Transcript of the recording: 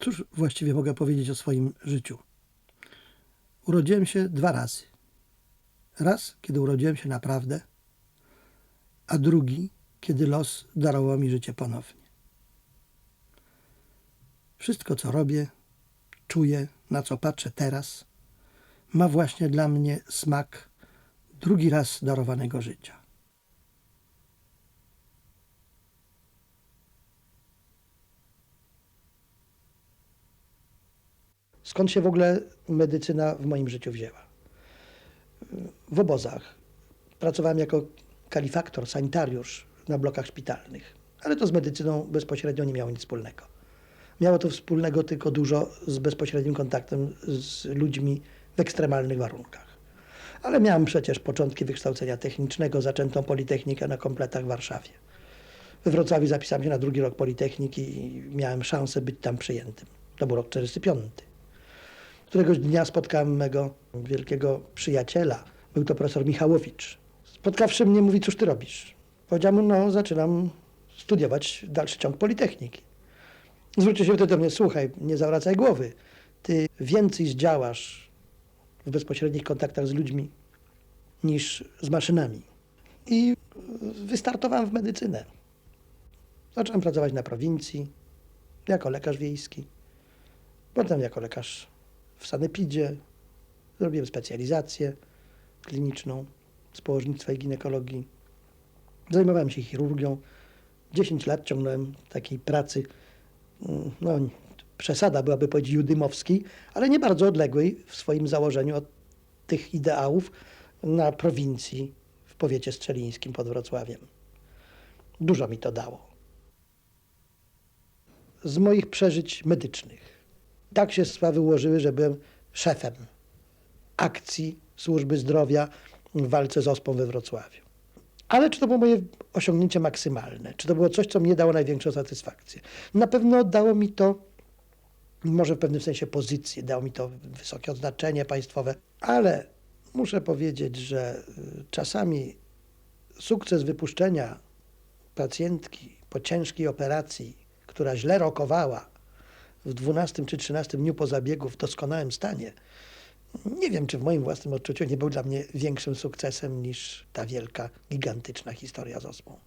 Cóż właściwie mogę powiedzieć o swoim życiu? Urodziłem się dwa razy. Raz, kiedy urodziłem się naprawdę, a drugi, kiedy los darował mi życie ponownie. Wszystko, co robię, czuję, na co patrzę teraz, ma właśnie dla mnie smak drugi raz darowanego życia. Skąd się w ogóle medycyna w moim życiu wzięła? W obozach. Pracowałem jako kalifaktor, sanitariusz na blokach szpitalnych, ale to z medycyną bezpośrednio nie miało nic wspólnego. Miało to wspólnego tylko dużo z bezpośrednim kontaktem z ludźmi w ekstremalnych warunkach. Ale miałem przecież początki wykształcenia technicznego, zaczętą Politechnikę na kompletach w Warszawie. We Wrocławiu zapisałem się na drugi rok Politechniki i miałem szansę być tam przyjętym. To był rok 45. Któregoś dnia spotkałem mego wielkiego przyjaciela. Był to profesor Michałowicz. Spotkawszy mnie, mówi, cóż ty robisz? Powiedziałem mu, no zaczynam studiować dalszy ciąg Politechniki. Zwrócił się wtedy do mnie, słuchaj, nie zawracaj głowy. Ty więcej zdziałasz w bezpośrednich kontaktach z ludźmi niż z maszynami. I wystartowałem w medycynę. Zacząłem pracować na prowincji, jako lekarz wiejski. Potem jako lekarz w sanepidzie. Zrobiłem specjalizację kliniczną z położnictwa i ginekologii. Zajmowałem się chirurgią. 10 lat ciągnąłem takiej pracy, mm, no przesada byłaby powiedzieć judymowskiej, ale nie bardzo odległej w swoim założeniu od tych ideałów na prowincji w powiecie strzelińskim pod Wrocławiem. Dużo mi to dało. Z moich przeżyć medycznych. Tak się sprawy ułożyły, że byłem szefem akcji służby zdrowia w walce z ospą we Wrocławiu. Ale czy to było moje osiągnięcie maksymalne? Czy to było coś, co mnie dało największą satysfakcję? Na pewno dało mi to, może w pewnym sensie pozycję, dało mi to wysokie odznaczenie państwowe, ale muszę powiedzieć, że y, czasami sukces wypuszczenia pacjentki po ciężkiej operacji, która źle rokowała w 12 czy 13 dniu po zabiegu w doskonałym stanie, nie wiem, czy w moim własnym odczuciu nie był dla mnie większym sukcesem niż ta wielka, gigantyczna historia z osmą.